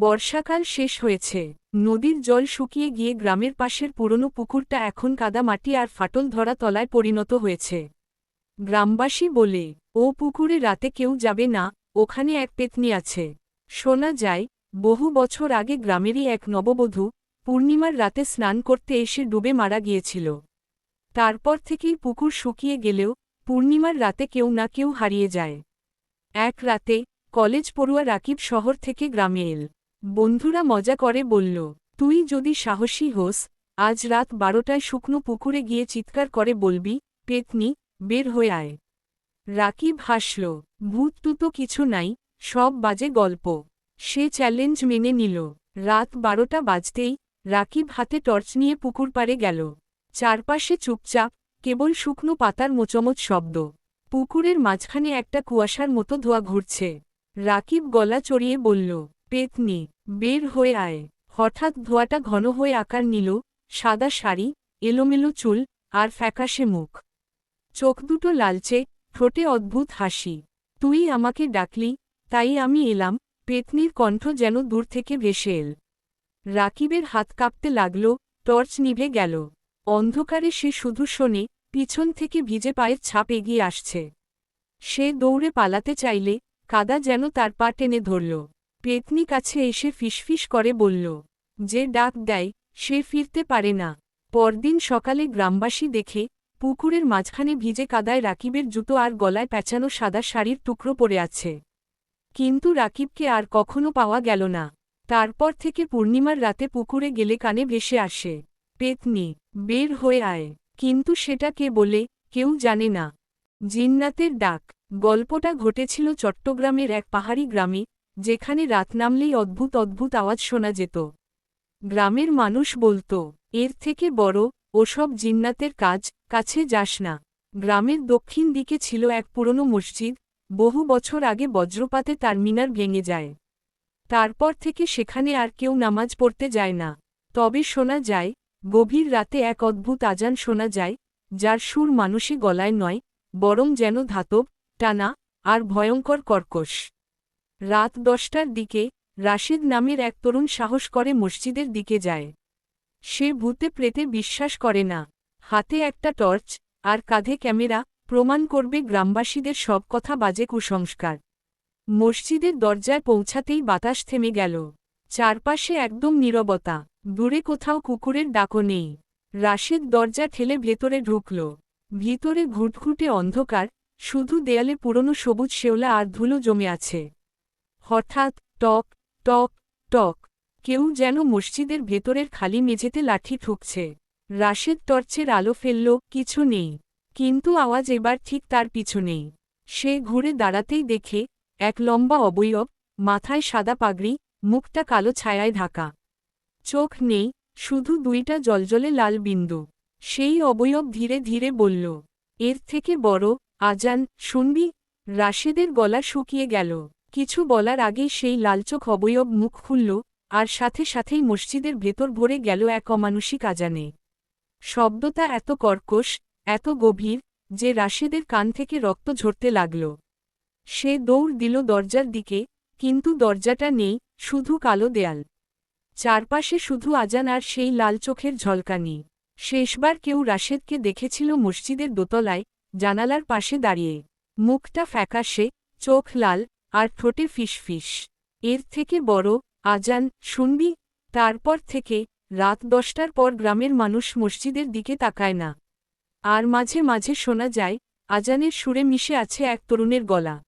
বর্ষাকাল শেষ হয়েছে। নদীর জল শুকিয়ে গিয়ে গ্রামের পাশের পুরনো পুকুরটা এখন কাদা মাটি আর ফাটল ধরা তলায় পরিণত হয়েছে। গ্রামবাসী বলে, ও পুকুরে রাতে কেউ যাবে না, ওখানে এক পেতনি আছে। শোনা যায়, বহু বছর আগে গ্রামেরই এক নববধূ পূর্ণিমার রাতে স্নান করতে এসে ডুবে মারা গিয়েছিল। তারপর থেকেই পুকুর শুকিয়ে গেলেও পূর্ণিমার রাতে কেউ না কেউ হারিয়ে যায়। এক রাতে কলেজ পড়ুয়া রাকিব শহর থেকে গ্রামে এল। বন্ধুরা মজা করে বলল, তুই যদি সাহসী হোস, আজ রাত বারোটায় শুকনো পুকুরে গিয়ে চিৎকার করে বলবি, পেতনি, বের হয়ে আয় রাকিব হাসল, ভূত তো কিছু নাই, সব বাজে গল্প সে চ্যালেঞ্জ মেনে নিল। রাত বারোটা বাজতেই রাকিব হাতে টর্চ নিয়ে পুকুর পাড়ে গেল। চারপাশে চুপচাপ, কেবল শুকনো পাতার মোচমোচ শব্দ। পুকুরের মাঝখানে একটা কুয়াশার মতো ধোয়া ঘুরছে। রাকিব গলা চড়িয়ে বলল পেতনি, বের হয়ে আয়। হঠাৎ ধোয়াটা ঘন হয়ে আকার নিল, সাদা শাড়ি, এলোমেলো চুল, আর ফ্যাকাশে মুখ। চোখ দুটো লালচে, ঠোঁটে অদ্ভুত হাসি। তুই আমাকে ডাকলি, তাই আমি এলাম, পেতনির কণ্ঠ যেন দূর থেকে ভেসে এল। রাকিবের হাত কাঁপতে লাগল, টর্চ নিভে গেল। অন্ধকারে সে শুধু শোনে, পিছন থেকে ভিজে পায়ের ছাপ এগিয়ে আসছে। সে দৌড়ে পালাতে চাইলে, কাদা যেন তার পা টেনে ধরল। পেতনি কাছে এসে ফিসফিস করে বলল, যে ডাক দেয়, সে ফিরতে পারে না। পরদিন সকালে গ্রামবাসী দেখে, পুকুরের মাঝখানে ভিজে কাদায় রাকিবের জুতো আর গলায় প্যাঁচানো সাদা শাড়ির টুকরো পড়ে আছে। কিন্তু রাকিবকে আর কখনো পাওয়া গেল না। তারপর থেকে পূর্ণিমার রাতে পুকুরে গেলে কানে ভেসে আসে, পেতনি, বের হয়ে আয়। কিন্তু সেটা কে বলে, কেউ জানে না। জিন্নাতের ডাক। গল্পটা ঘটেছিল চট্টগ্রামের এক পাহাড়ি গ্রামে যেখানে রাত নামলেই অদ্ভুত অদ্ভুত আওয়াজ শোনা যেত। গ্রামের মানুষ বলতো, এর থেকে বড় ওসব জিন্নাতের কাজ, কাছে যাস না। গ্রামের দক্ষিণ দিকে ছিল এক পুরনো মসজিদ, বহু বছর আগে বজ্রপাতে তার মিনার ভেঙে যায়। তারপর থেকে সেখানে আর কেউ নামাজ পড়তে যায় না। তবে শোনা যায়, গভীর রাতে এক অদ্ভুত আজান শোনা যায়, যার সুর মানুষে গলায় নয়, বরং যেন ধাতব, টানা, আর ভয়ঙ্কর কর্কশ। রাত দশটার দিকে রাশিদ নামের এক তরুণ সাহস করে মসজিদের দিকে যায়। সে ভূতে প্রেতে বিশ্বাস করে না। হাতে একটা টর্চ আর কাঁধে ক্যামেরা প্রমাণ করবে গ্রামবাসীদের সব কথা বাজে কুসংস্কার। মসজিদের দরজায় পৌঁছাতেই বাতাস থেমে গেল। চারপাশে একদম নীরবতা। দূরে কোথাও কুকুরের ডাকও নেই। রাশেদ দরজা ঠেলে ভেতরে ঢুকল। ভিতরে ঘুটঘুটে অন্ধকার। শুধু দেয়ালে পুরনো সবুজ শেওলা আর ধুলো জমে আছে। হঠাৎ, টক টক টক, কেউ যেন মসজিদের ভেতরের খালি মেঝেতে লাঠি ঠুকছে। রাশেদ টর্চের আলো ফেলল, কিছু নেই। কিন্তু আওয়াজ এবার ঠিক তার পিছনেই সে ঘুরে দাঁড়াতেই দেখে, এক লম্বা অবয়ব, মাথায় সাদা পাগড়ি, মুখটা কালো ছায়ায় ঢাকা। চোখ নেই, শুধু দুইটা জলজলে লাল বিন্দু। সেই অবয়ব ধীরে ধীরে বলল, এর থেকে বড়, আজান, শুনবি? রাশেদের গলা শুকিয়ে গেল। কিছু বলার আগেই সেই লালচোখ অবয়ব মুখ খুলল, আর সাথে সাথেই মসজিদের ভেতর ভরে গেল এক অমানুষিক আজানে। শব্দটা এত কর্কশ, এত গভীর, যে রাশেদের কান থেকে রক্ত ঝরতে লাগল। সে দৌড় দিল দরজার দিকে, কিন্তু দরজাটা নেই, শুধু কালো দেয়াল। চারপাশে শুধু আজান আর সেই লাল চোখের ঝলকানি। শেষবার কেউ রাশেদকে দেখেছিল মসজিদের দোতলায়, জানালার পাশে দাঁড়িয়ে। মুখটা ফ্যাকাশে, চোখ লাল আর ঠোঁটে ফিসফিস এর থেকে বড় আজান শুনবি? তারপর থেকে রাত দশটার পর গ্রামের মানুষ মসজিদের দিকে তাকায় না। আর মাঝে মাঝে শোনা যায়, আজানের সুরে মিশে আছে এক তরুণের গলা।